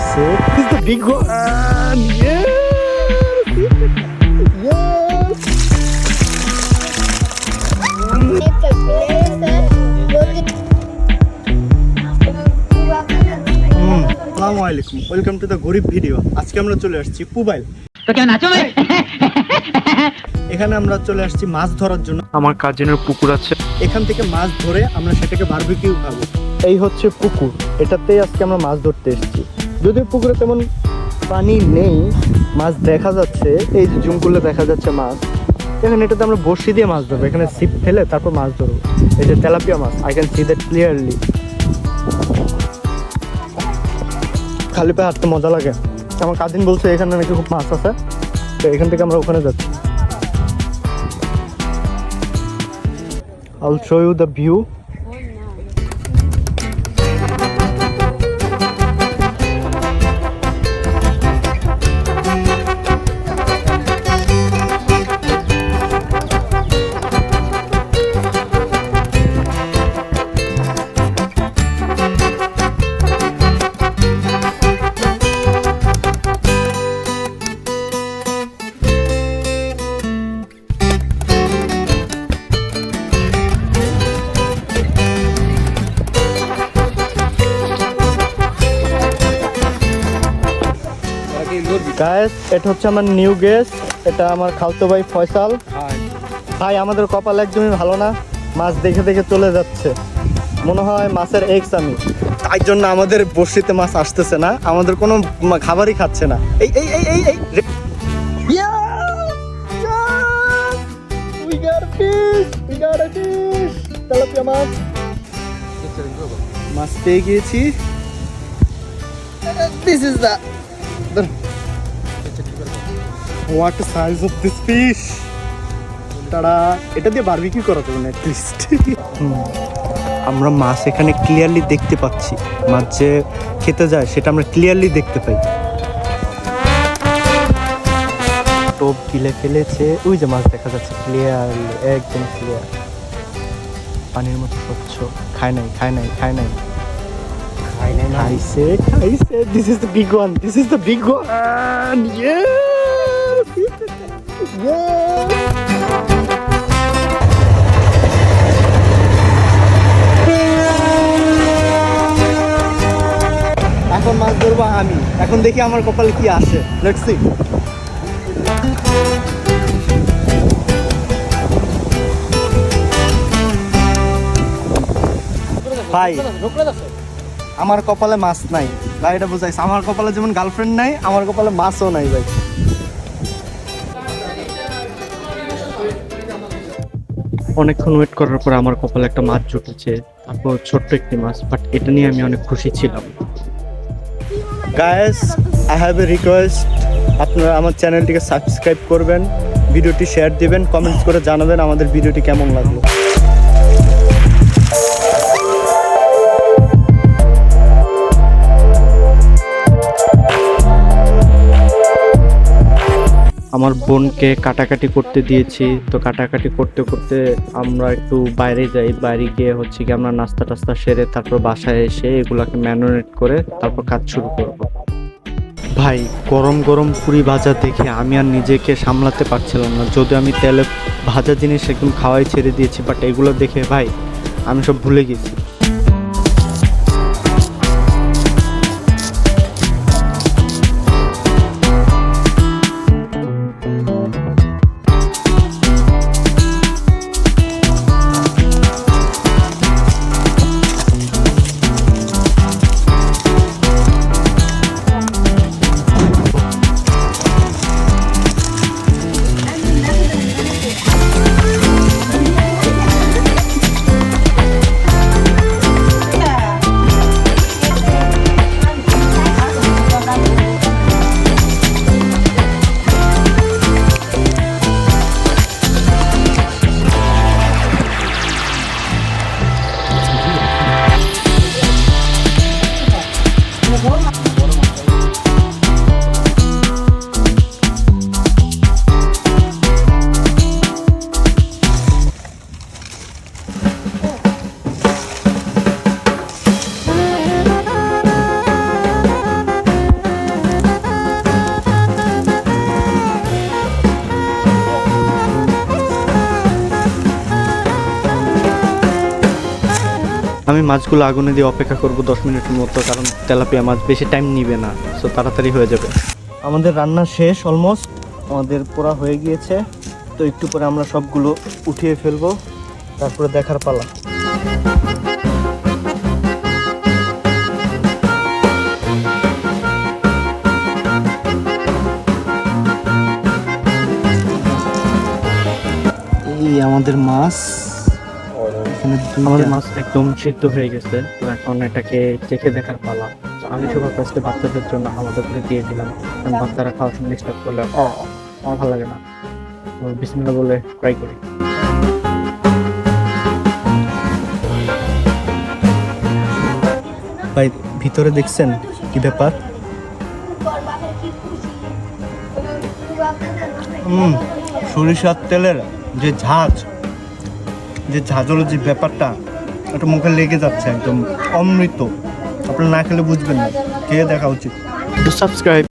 sick. This is the big one. Yes! Hmm, yes! গরিব video আজকে আমরা চলে আসছি পুবাইল এখানে আমরা চলে আসছি মাছ ধরার জন্য আমার কাজিনের পুকুর আছে এখান থেকে মাছ ধরে আমরা সেটাকে বারবিকিউ খাব এই হচ্ছে পুকুর এটাতেই আজকে আমরা মাছ ধরতে এসেছি যদিও পুকুরে তেমন পানি নেই, মাছ দেখা যাচ্ছে, এই যে জুমকুলে দেখা যাচ্ছে মাছ, এখানে এটাতে আমরা বড়শি দিয়ে মাছ ধরবো, এখানে ছিপ ফেলে তারপর মাছ ধরবো। এই যে tilapia much I can see that clearly খালি পায়ে হাঁটতে মজা লাগে। আমার কাজিন বলছে, এখানে নাকি খুব মাছ আছে, তো এখান থেকে আমরা ওখানে যাচ্ছি। I'll show you the view. Guys এটা হচ্ছে আমার নিউ গেস্ট এটা আমার খালতো ভাই ফয়সাল। ভাই আমাদের কপাল একদমই ভালো না মাছ দেখে দেখে চলে যাচ্ছে। মনে হয় মাছের এক্স আমি। তাই জন্য আমাদের বড়শিতে মাছ আসতেছে না আমাদের কোনো খাবারই খাচ্ছে না। এই এই এই এই এই মাছ। পেয়ে গিয়েছি। This is the what size of this fish তারা এটা দিয়ে বারবিকিউ করা যাবে না অ্যাটলিস্ট আমরা মাছ এখানে ক্লিয়ারলি দেখতে পাচ্ছি। মাছ যে খেতে যায় সেটা আমরা ক্লিয়ারলি দেখতে পাই। টোপ গিলে ফেলেছে ওই যে মাছ দেখা যাচ্ছে ক্লিয়ারলি একদম ক্লিয়ার পানির মতো স্বচ্ছ। খায় নাই খায় নাই খায় নাই। খাইছে খাইছে। This is the big one this is the big one yes এখন মাছ ধরবো আমি? এখন দেখি আমার কপালে কি আসে লেটস সি ভাই, আমার কপালে মাছ নাই। ভাই, এটা বুঝাইছে। আমার কপালে যেমন গার্লফ্রেন্ড নাই, আমার কপালে মাছও নাই ভাই। অনেকক্ষণ ওয়েট করার পর আমার কপালে একটা মাছ জুটেছে। তারপর ছোট্ট একটি মাছ বাট এটা নিয়ে আমি অনেক খুশি ছিলাম। Guys I have a request আপনারা আমার চ্যানেলটিকে সাবস্ক্রাইব করবেন, ভিডিওটি শেয়ার দিবেন কমেন্টস করে জানাবেন আমাদের ভিডিওটি কেমন লাগল। আমার বোনকে কাটাকাটি করতে দিয়েছি। তো কাটাকাটি করতে করতে আমরা একটু বাইরে যাই। বাইরে গিয়ে হচ্ছে কি আমরা নাস্তা টাস্তা সেরে তারপর বাসায় এসে এগুলাকে ম্যানোনেট করে তারপর কাজ শুরু করব। ভাই, গরম গরম পুরি ভাজা দেখে আমি আর নিজেকে সামলাতে পারছিলাম না। যদি আমি তেলে ভাজা জিনিস একদম খাওয়াই ছেড়ে দিয়েছি বাট এগুলো দেখে ভাই, আমি সব ভুলে গেছি। 我问 আমি মাছগুলো আগুনে দিয়ে অপেক্ষা করব দশ মিনিটের মতো, কারণ তেলাপিয়া মাছ বেশি টাইম নিবে না সো তাড়াতাড়ি হয়ে যাবে। আমাদের রান্না শেষ অলমোস্ট আমাদের পোড়া হয়ে গিয়েছে, তো একটু পরে আমরা সবগুলো উঠিয়ে ফেলব, তারপরে দেখার পালা। এই আমাদের মাছ। এখানে আমাদের মাছ একদম সিদ্ধ হয়ে গেছে। তো এখন এটাকে চেখে দেখার পালা। আমি সবার ফার্স্টে বাচ্চাদের জন্য আলাদা করে দিয়ে দিলাম। কারণ বাচ্চারা খাওয়ার সময় ডিস্টার্ব করলে ও আমার ভালো লাগে না। তো বিসমিল্লা বলে ট্রাই করি। ভাই ভিতরে দেখছেন কি ব্যাপার? হুম সরিষার তেলের যে ঝাঁজ যে ঝাঁঝলো যে ব্যাপারটা একটা মুখে লেগে যাচ্ছে একদম অমৃত। আপনারা না খেলে বুঝবেন না, খেয়ে দেখা উচিত। Subscribe